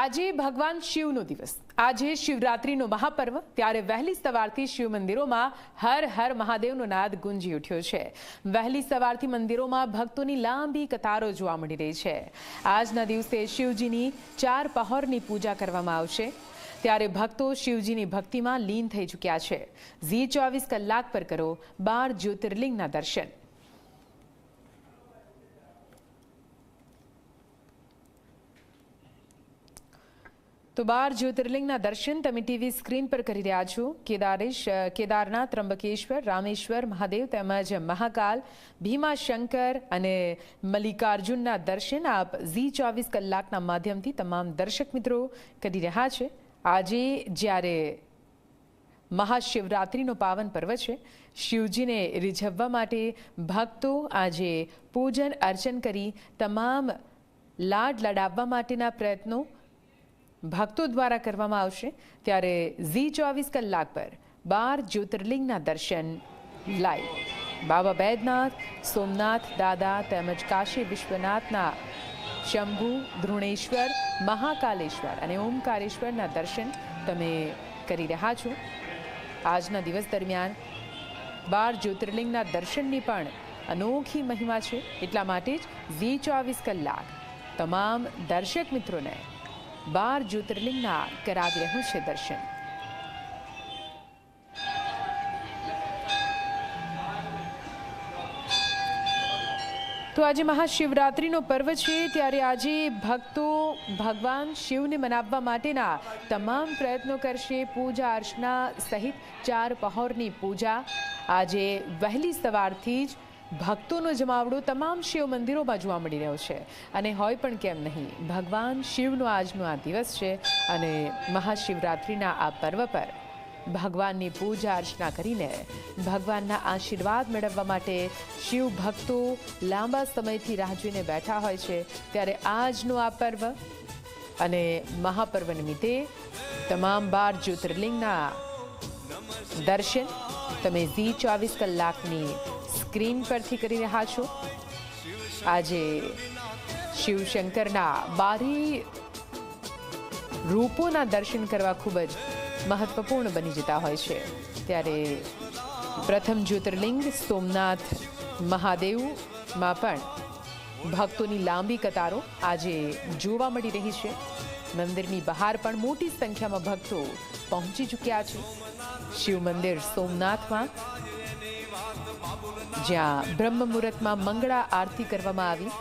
આજે ભગવાન શિવનો દિવસ. આજે શિવરાત્રીનો મહાપર્વ, ત્યારે વહેલી સવારથી શિવ મંદિરોમાં હર હર મહાદેવનો નાદ ગુંજી ઉઠ્યો છે. વહેલી સવારથી મંદિરોમાં ભક્તોની લાંબી કતારો જોવા મળી રહી છે. આજના દિવસે શિવજીની ચાર પહોરની પૂજા કરવામાં આવશે. ત્યારે ભક્તો શિવજીની ભક્તિમાં લીન થઈ ચૂક્યા છે. ઝી ચોવીસ કલાક પર કરો બાર જ્યોતિર્લિંગના દર્શન. તો બાર જ્યોતિર્લિંગના દર્શન તમે ટીવી સ્ક્રીન પર કરી રહ્યા છો. કેદારેશ કેદારનાથ ત્રંબકેશ્વર રામેશ્વર, મહાદેવ તેમજ મહાકાલ, ભીમાશંકર અને મલ્લિકાર્જુનના દર્શન આપ ઝી ચોવીસ કલાકના માધ્યમથી તમામ દર્શક મિત્રો કરી રહ્યા છે. આજે જ્યારે મહાશિવરાત્રિનો પાવન પર્વ છે, શિવજીને રીઝવવા માટે ભક્તો આજે પૂજન અર્ચન કરી તમામ લાડ લડાવવા માટેના પ્રયત્નો ભક્તો દ્વારા કરવામાં આવશે ત્યારે ઝી ચોવીસ કલાક પર બાર જ્યોતિર્લિંગના દર્શન લાઈવ. બાબા બૈદનાથ સોમનાથ, દાદા તેમજ કાશી વિશ્વનાથના શંભુ ધૃણેશ્વર મહાકાલેશ્વર અને ઓમકારેશ્વરના દર્શન તમે કરી રહ્યા છો. આજના દિવસ દરમિયાન બાર જ્યોતિર્લિંગના દર્શનની પણ અનોખી મહિમા છે. એટલા માટે જ ઝી ચોવીસ કલાક તમામ દર્શક મિત્રોને બાર જ્યોતિર્લિંગના કરાવી રહ્યું છે દર્શન. તો આજે મહાશિવરાત્રિનો પર્વ છે, ત્યારે આજે ભક્તો ભગવાન શિવને મનાવવા માટેના તમામ પ્રયત્નો કરશે. પૂજા અર્ચના સહિત ચાર પહોરની પૂજા આજે વહેલી સવારથી જ ભક્તોનો જમાવડો તમામ શિવ મંદિરોમાં જોવા મળી રહ્યો છે. અને હોય પણ કેમ નહીં. ભગવાન શિવનો આજનો આ દિવસ છે અને મહાશિવરાત્રિના આ પર્વ પર ભગવાનની પૂજા અર્ચના કરીને ભગવાનના આશીર્વાદ મેળવવા માટે શિવ ભક્તો લાંબા સમયથી રાહ જોઈને બેઠા હોય છે. ત્યારે આજનો આ પર્વ અને મહાપર્વ નિમિત્તે તમામ બાર જ્યોતિર્લિંગના દર્શન તમે ઝી ચોવીસ કલાકની સ્ક્રીન પરથી કરી રહ્યા છો. આજે શિવશંકરના બારી રૂપોના દર્શન કરવા ખૂબ જ મહત્વપૂર્ણ બની જતા હોય છે. ત્યારે પ્રથમ જ્યોતિર્લિંગ સોમનાથ મહાદેવમાં પણ ભક્તોની લાંબી કતારો આજે જોવા મળી રહી છે. મંદિરની બહાર પણ મોટી સંખ્યામાં ભક્તો પહોંચી ચૂક્યા છે. શિવ મંદિર સોમનાથમાં, જ્યાં બ્રહ્મ મુહૂર્તમાં મંગળા આરતી કરવામાં આવી.